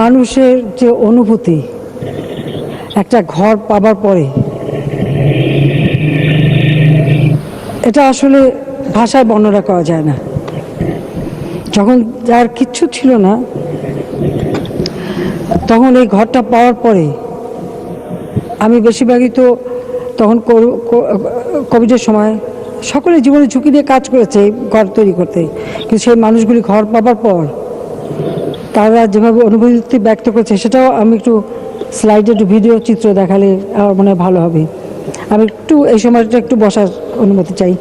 মানুষের যে অনুভূতি, একটা ঘর পাবার পরে, এটা আসলে ভাষায় বর্ণনা করা যায় না। যখন যার কিচ্ছু ছিল না, তখন এই ঘরটা পাওয়ার পরে, আমি বেশিরভাগই তো তখন কোভিডের সময় সকলে জীবনে ঝুঁকি দিয়ে কাজ করেছে ঘর তৈরি করতে। কিন্তু সেই মানুষগুলি ঘর পাবার পর তারা যেভাবে অনুভূতি ব্যক্ত করছে, সেটাও আমি একটু স্লাইডে একটু ভিডিও চিত্র দেখালে আমার মনে হয় ভালো হবে। আমি একটু এই সময়টা একটু বসার অনুমতি চাই।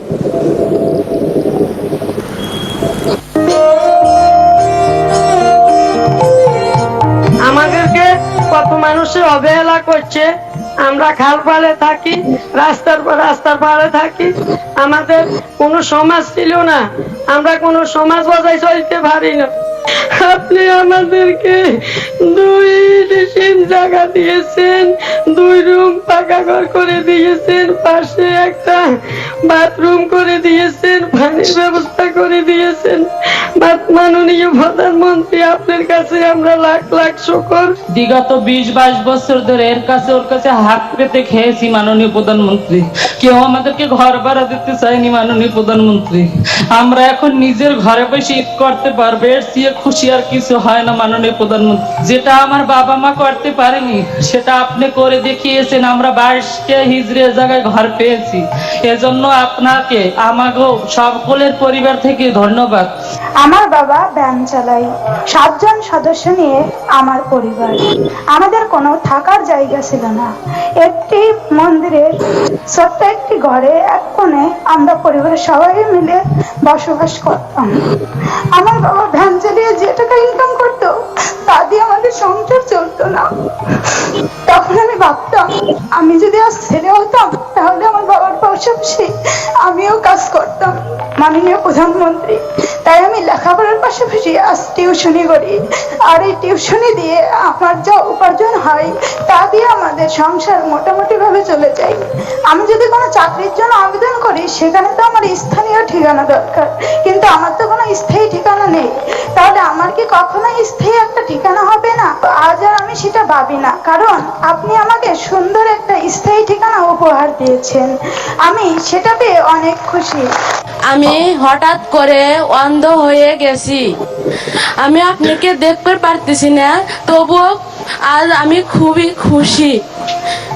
আমাদেরকে কত মানুষের অবহেলা করছে। আমরা খাল পাড়ে থাকি, রাস্তার রাস্তার পাড়ে থাকি। আমাদের কোনো সমাজ ছিল না। আমরা কোনো সমাজ বজায় চলতে পারি না। আপনি আমাদেরকে দুই ডিসিম জায়গা দিয়েছেন, দুই রুম পাকা ঘর করে দিয়েছেন, পাশে একটা বাথরুম করে দিয়েছেন, পানির ব্যবস্থা করে দিয়েছেন। মাননীয় প্রধানমন্ত্রী, আপনার কাছে আমরা লাখ লাখ শুকর। বিগত বিশ বাইশ বছর ধরে এর কাছে ওর কাছে হাত পেতে খেয়েছি মাননীয় প্রধানমন্ত্রী। কেউ আমাদেরকে ঘর ভাড়া দিতে চায়নি মাননীয় প্রধানমন্ত্রী। আমরা এখন নিজের ঘরে বসে ঈদ করতে পারব, এর চেয়ে খুশি আর কিছু হয় না মাননীয় প্রধানমন্ত্রী। যেটা আমার বাবা মা করতে পারেনি, সেটা আপনি করে দেখিয়েছেন, আমরা বাইশকে হিজড়ের জায়গায় ঘর পেয়েছি। এজন্য আপনাকে আমাকেও সকলের পরিবার থেকে ধন্যবাদ। আমার বাবা ভ্যান চালাই, সাতজন সদস্য নিয়ে আমার পরিবার। আমাদের কোনো থাকার জায়গা ছিল না। একটি মন্দিরের ছোট্ট একটি ঘরে এক কোণে আমরা পরিবারের সবাই মিলে বসবাস করতাম। আমার বাবা ভ্যান চালিয়ে যে টাকা ইনকাম করতো, তা দিয়ে আমাদের সংসার চলতো না। তখন আমি ভাবতাম, আমি যদি আজ ছেলে হতাম, তাহলে আমার বাবার পাশাপাশি আমিও কাজ করতাম। মাননীয় প্রধানমন্ত্রী, তাই আমি লেখাপড়ার পাশাপাশি আজ টিউশনি করি। আর এই টিউশনি দিয়ে আমার যা উপার্জন হয়, তা দিয়ে আমাদের সংসার মোটামুটি ভাবে চলে যায়। আমি যদি কোনো চাকরির জন্য আবেদন করি, সেখানে তো আমার স্থানীয় ঠিকানা দরকার। কিন্তু আমার তো কোনো স্থায়ী ঠিকানা নেই। তাহলে আমার কি কখনোই স্থায়ী একটা ঠিকানা হবে না? আজ আর আমি সেটা ভাবি না। কারণ আপনি আমাকে সুন্দর একটা স্থায়ী ঠিকানা উপহার দিয়েছেন। আমি সেটা পেয়ে অনেক খুশি। আমি হঠাৎ করে অন্ধ হয়ে গেছি। আমি আপনাকে দেখতে পারতেছি না, তবুও আজ আমি খুবই খুশি।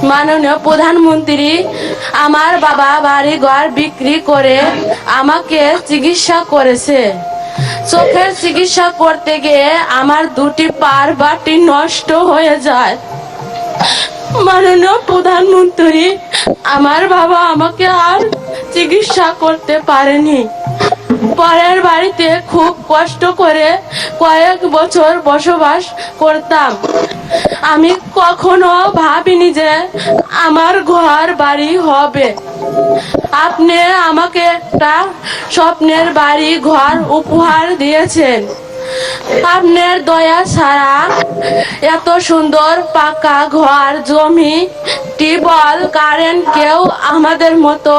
মাননীয় প্রধানমন্ত্রী, আমার বাবা বাড়ি ঘর বিক্রি করে আমাকে চিকিৎসা করেছে। চোখের চিকিৎসা করতে গিয়ে আমার দুটি পার বাটি নষ্ট হয়ে যায়। মাননীয় প্রধানমন্ত্রী, আমার বাবা আমাকে আর চিকিৎসা করতে পারেনি। পরের বাড়িতে খুব কষ্ট করে কয়েক বছর বসবাস করতাম। আমি কখনো ভাবিনি যে আমার ঘর বাড়ি হবে। আপনি আমাকে একটা স্বপ্নের বাড়ি ঘর উপহার দিয়েছেন। আপনার দয়া ছাড়া এত সুন্দর পাকা ঘর, জমি টিবল কারেন্ট কেউ আমাদের মতো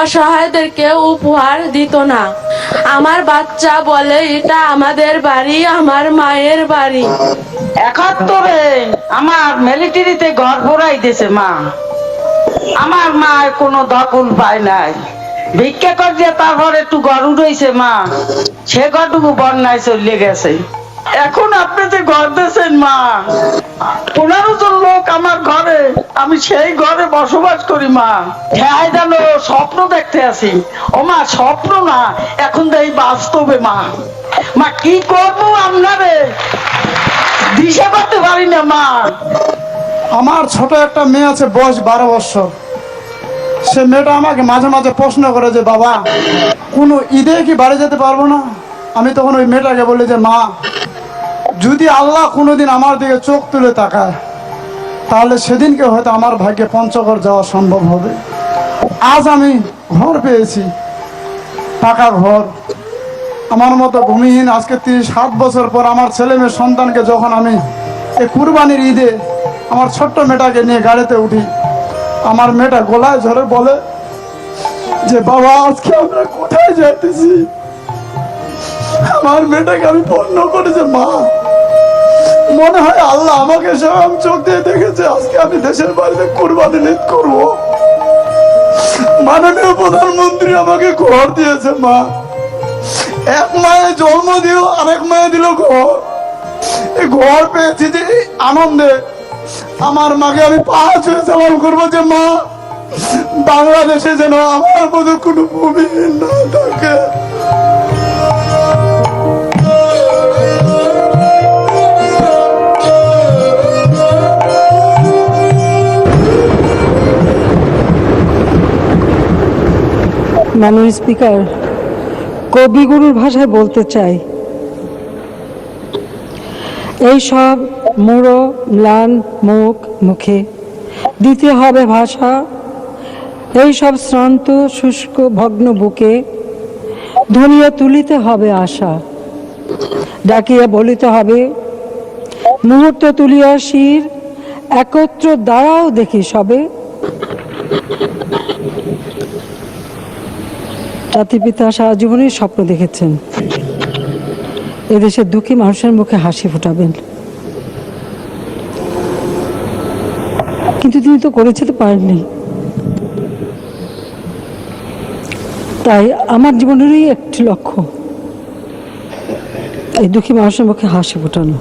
অসহায়দেরকে উপহার দিত না। আমার বাচ্চা বলে, এটা আমাদের বাড়ি, আমার মায়ের বাড়ি। একাত্তরে আমার মিলিটারিতে ঘর ভরাই দিয়েছে মা। আমার মা কোনো দখল পায় নাই। ভিক্ষা করছে তারপর একটু ঘর উড়েছে মা। সে ঘরটুকু বন্যায় চলে গেছে। এখন আপনি যে ঘর দিয়েছেন মা, পনেরো জন লোক আমার ঘরে, আমি সেই ঘরে বসবাস করি মা। হ্যাঁ জানো স্বপ্ন দেখতে আছি ও মা, স্বপ্ন না, এখন তো এই বাস্তবে মা। মা, কি করব আপনারে? দিশা করতে পারি না মা। আমার ছোট একটা মেয়ে আছে, বয়স বারো বছর। সে মেয়েটা আমাকে মাঝে মাঝে প্রশ্ন করে যে, বাবা, কোনো ঈদে কি বাড়ি যেতে পারব না? আমি তখন ওই মেয়েটাকে বলি যে, মা, যদি আল্লাহ কোনোদিন আমার দিকে চোখ তুলে তাকায়, তাহলে সেদিনকে হয়তো আমার ভাগ্যে পঞ্চগড় যাওয়া সম্ভব হবে। আজ আমি ঘর পেয়েছি, পাকা ঘর। আমার মতো ভূমিহীন আজকে তিরিশ সাত বছর পর আমার ছেলে মেয়ে সন্তানকে যখন আমি এই কুরবানির ঈদে আমার ছোট্ট মেয়েটাকে নিয়ে গাড়িতে উঠি আমার মেয়েটা গলায় ঝরে বলে যে, বাবা, আজকে আমরা কোথায় যাইতেছি? আমার মেয়েটাকে আমি পণ্য করেছে মা, মনে হয় আল্লাহ আমাকে স্বয়ং চোখ দিয়ে দেখেছে, আজকে আমি দেশের বাড়িতে কোরবানি ঈদ করব। মাননীয় প্রধানমন্ত্রী আমাকে ঘর দিয়েছে, মা। এক মায়ে জন্ম দিও আরেক মায়ে দিল ঘর। এই ঘর পেয়েছি যে আনন্দে আমার মাকে আমি পাঁচ সালাম করব যে মা, বাংলাদেশে যেন আমার মতো কোনো ভূমি না থাকে। মাননীয় স্পিকার কবিগুরুর ভাষায় বলতে চাই এই সব মুড়ো, ম্লান, মুখ, মুখে। দিতে হবে ভাষা। এই সব শ্রান্ত, শুষ্ক, ভগ্ন বুকে। ধনিয়া তুলিতে হবে আশা। ডাকিয়া বলিতে হবে, মুহূর্ত তুলিয়া শির, একত্র দাঁড়াও দেখি সবে। জাতির পিতা সারা জীবনের স্বপ্ন দেখেছেন। এদেশের দুঃখী মানুষের মুখে হাসি ফোটাবেন। কিন্তু তিনি তো করেছে তো পারেননি। তাই আমার জীবনেরই একটি লক্ষ্য, এই দুঃখী মানুষের মুখে হাসি ফোটানো।